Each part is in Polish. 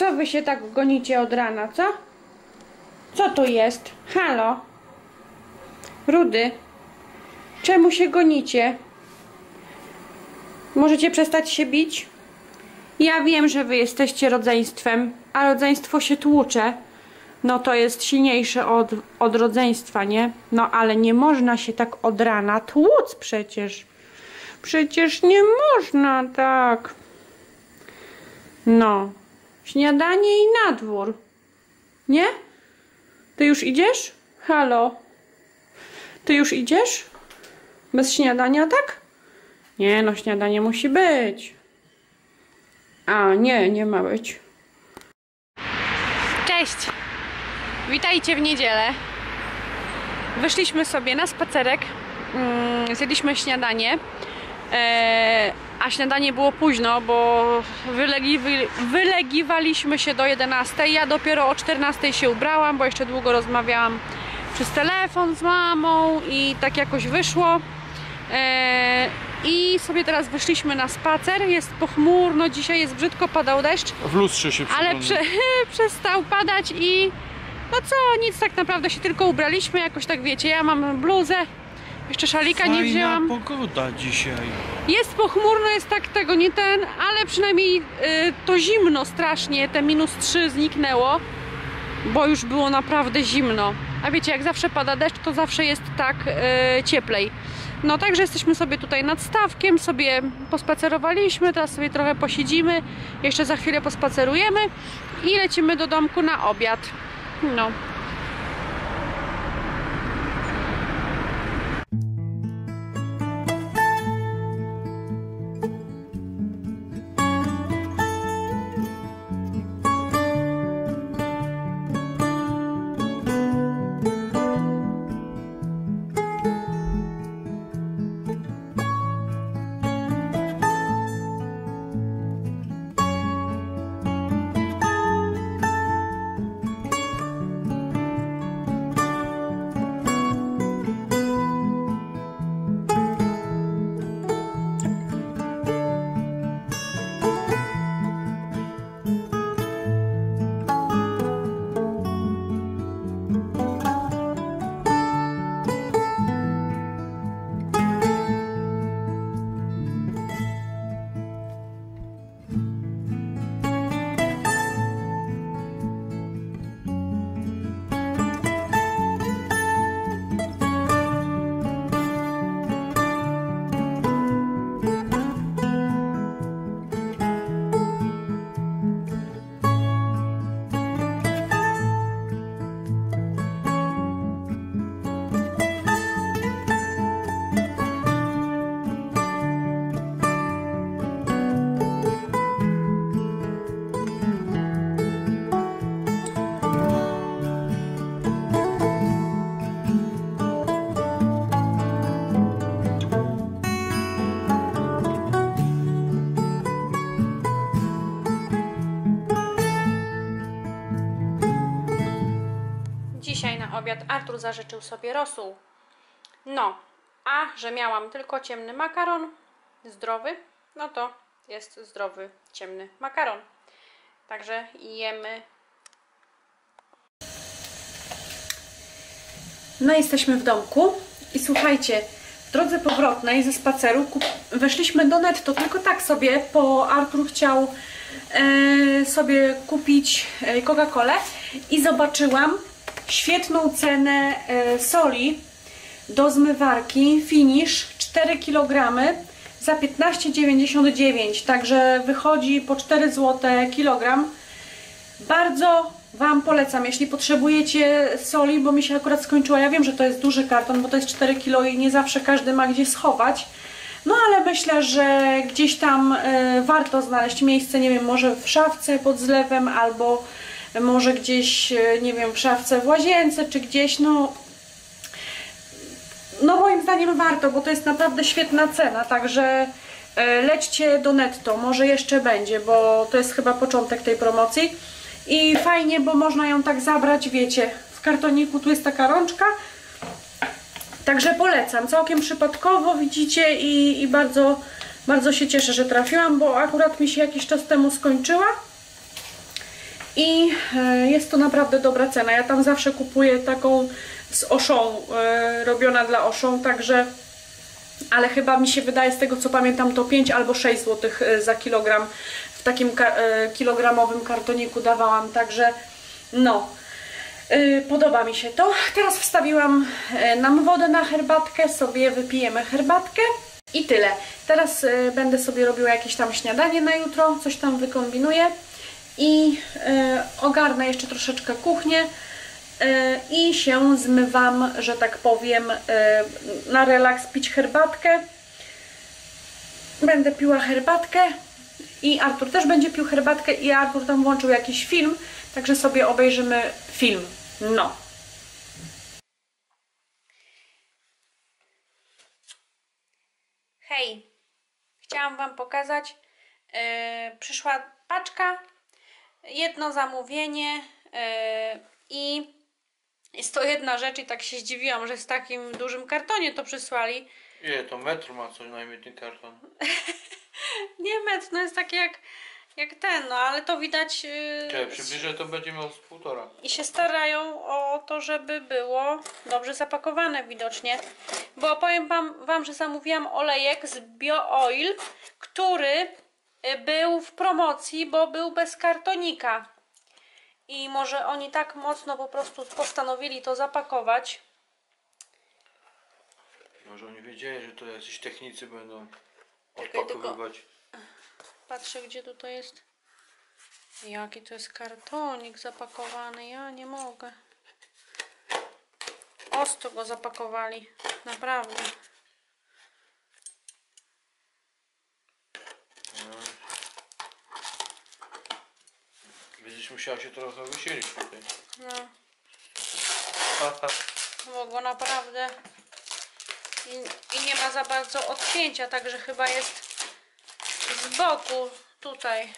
Co wy się tak gonicie od rana, co? Co to jest? Halo? Rudy? Czemu się gonicie? Możecie przestać się bić? Ja wiem, że wy jesteście rodzeństwem, a rodzeństwo się tłucze. No to jest silniejsze od, od rodzeństwa, nie? No ale nie można się tak od rana tłuc przecież. Przecież nie można tak. No. Śniadanie i na dwór. Nie? Ty już idziesz? Halo? Ty już idziesz? Bez śniadania, tak? Nie, no śniadanie musi być. A, nie, nie ma być. Cześć! Witajcie w niedzielę. Wyszliśmy sobie na spacerek. Mm, zjedliśmy śniadanie. E, a śniadanie było późno, bo wylegi, wy, wylegiwaliśmy się do 11. Ja dopiero o 14 się ubrałam, bo jeszcze długo rozmawiałam przez telefon z mamą i tak jakoś wyszło. E, I sobie teraz wyszliśmy na spacer. Jest pochmurno, dzisiaj jest brzydko, padał deszcz, W lustrze się ale prze, przestał padać i no co, nic tak naprawdę się tylko ubraliśmy, jakoś tak wiecie, ja mam bluzę, jeszcze szalika nie Fajna wzięłam. pogoda dzisiaj. Jest pochmurno, jest tak tego nie ten, ale przynajmniej y, to zimno strasznie, te minus 3 zniknęło, bo już było naprawdę zimno. A wiecie, jak zawsze pada deszcz, to zawsze jest tak y, cieplej. No także jesteśmy sobie tutaj nad stawkiem, sobie pospacerowaliśmy, teraz sobie trochę posiedzimy, jeszcze za chwilę pospacerujemy i lecimy do domku na obiad. No. Obiad Artur zażyczył sobie rosół. No, a że miałam tylko ciemny makaron, zdrowy, no to jest zdrowy, ciemny makaron. Także jemy. No jesteśmy w domku i słuchajcie, w drodze powrotnej ze spaceru weszliśmy do netto, tylko tak sobie, bo Artur chciał e, sobie kupić e, Coca-Colę i zobaczyłam świetną cenę e, soli do zmywarki. Finish 4 kg za 15,99 także wychodzi po 4 zł kilogram. Bardzo Wam polecam, jeśli potrzebujecie soli, bo mi się akurat skończyła, ja wiem, że to jest duży karton, bo to jest 4 kg i nie zawsze każdy ma gdzie schować, no ale myślę, że gdzieś tam e, warto znaleźć miejsce, nie wiem, może w szafce pod zlewem, albo może gdzieś, e, nie wiem, w szafce w łazience, czy gdzieś, no no moim zdaniem warto, bo to jest naprawdę świetna cena, także e, lećcie do netto, może jeszcze będzie, bo to jest chyba początek tej promocji. I fajnie, bo można ją tak zabrać, wiecie, w kartoniku tu jest taka rączka, także polecam, całkiem przypadkowo widzicie i, i bardzo, bardzo się cieszę, że trafiłam, bo akurat mi się jakiś czas temu skończyła I e, jest to naprawdę dobra cena. Ja tam zawsze kupuję taką z oszą, e, robiona dla oszą, także ale chyba mi się wydaje z tego co pamiętam to 5 albo 6 zł za kilogram w takim e, kilogramowym kartoniku dawałam, także no e, podoba mi się to. Teraz wstawiłam e, nam wodę na herbatkę, sobie wypijemy herbatkę i tyle. Teraz e, będę sobie robiła jakieś tam śniadanie na jutro, coś tam wykombinuję i e, ogarnę jeszcze troszeczkę kuchnię e, i się zmywam, że tak powiem, e, na relaks pić herbatkę. Będę piła herbatkę i Artur też będzie pił herbatkę i Artur tam włączył jakiś film, także sobie obejrzymy film. No. Hej, chciałam Wam pokazać. Yy, przyszła paczka, jedno zamówienie yy, i jest to jedna rzecz i tak się zdziwiłam, że w takim dużym kartonie to przysłali. Ile to metr ma co najmniej ten karton? Nie metr, no jest takie jak, jak ten, no ale to widać yy, Czekaj, przybliżę to będzie miał z półtora. i się starają o to, żeby było dobrze zapakowane widocznie. Bo powiem wam, wam że zamówiłam olejek z BioOil, który y, był w promocji, bo był bez kartonika. I może oni tak mocno po prostu postanowili to zapakować. Może oni wiedzieli, że to jacyś technicy będą Czekaj, odpakowywać. Patrzę, gdzie tutaj jest. Jaki to jest kartonik zapakowany. Ja nie mogę. Ostro go zapakowali. Naprawdę. Będziesz musiała się trochę wysilić tutaj. No. Haha. Bo go naprawdę i, i nie ma za bardzo odcięcia, także chyba jest z boku tutaj.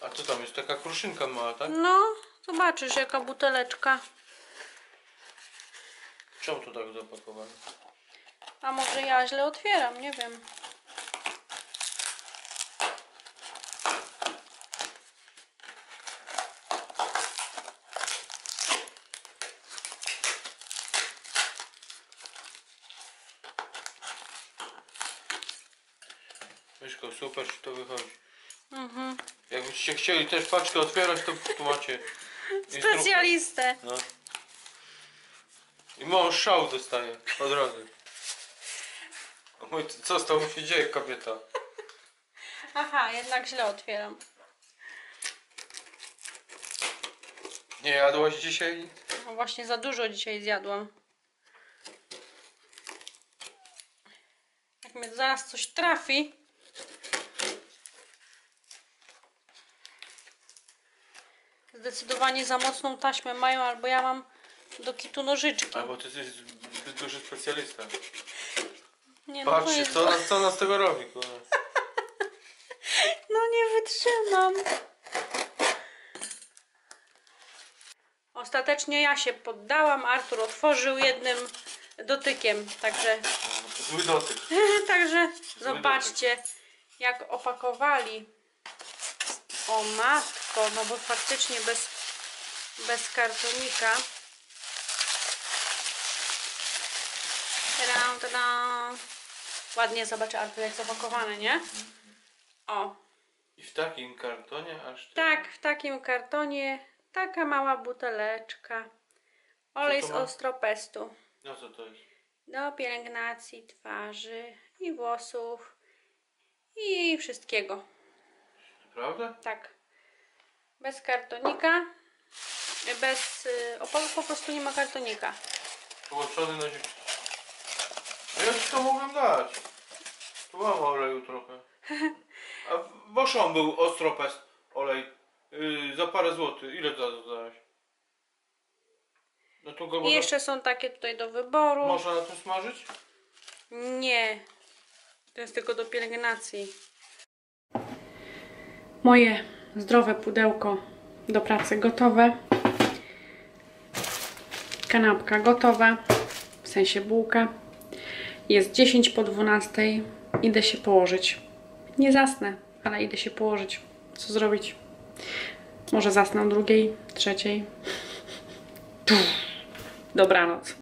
A co tam jest? Taka kruszynka mała, tak? No, zobaczysz jaka buteleczka. Czemu to tak zapakowane? A może ja źle otwieram, nie wiem. Myszko, super ci to wychodzi. Mhm. Jakbyście chcieli też paczkę otwierać, to tu macie. Specjalistę. No. I mąż szał dostaje od razu. Mój, co z tobą się dzieje, kobieta? Aha, jednak źle otwieram. Nie jadłaś dzisiaj? No właśnie za dużo dzisiaj zjadłam. Jak mnie zaraz coś trafi. Zdecydowanie za mocną taśmę mają, albo ja mam do kitu nożyczki. Albo ty jesteś zbyt duży specjalista. Nie, no, Patrzcie, jest... co, nas- co nas tego robi, kurwa. no nie wytrzymam. Ostatecznie ja się poddałam. Artur otworzył jednym dotykiem, także Zły dotyk. Także zobaczcie, jak opakowali. O matko, no bo faktycznie bez, bez kartonika. Tadam, tadam. Ładnie zobaczę Artur, jak zapakowane, nie? O, I w takim kartonie aż... ty- tak, w takim kartonie taka mała buteleczka. Olej z ma? ostropestu. No co to jest? do pielęgnacji twarzy i włosów i wszystkiego. Prawda? Tak. Bez kartonika. Bez y, opalu po prostu nie ma kartonika. Połączony na ziemi. Ja ci to mogłem dać. Tu mam oleju trochę. A w Boszą był ostropest olej. Yy, za parę złotych. Ile to dodałeś? No to go I można, jeszcze są takie tutaj do wyboru. można na tym smażyć? Nie. To jest tylko do pielęgnacji. Moje zdrowe pudełko do pracy gotowe. Kanapka gotowa, w sensie bułka. Jest 10 po 12. Idę się położyć. Nie zasnę. ale idę się położyć. Co zrobić? Może zasnę o drugiej, trzeciej. Dobranoc.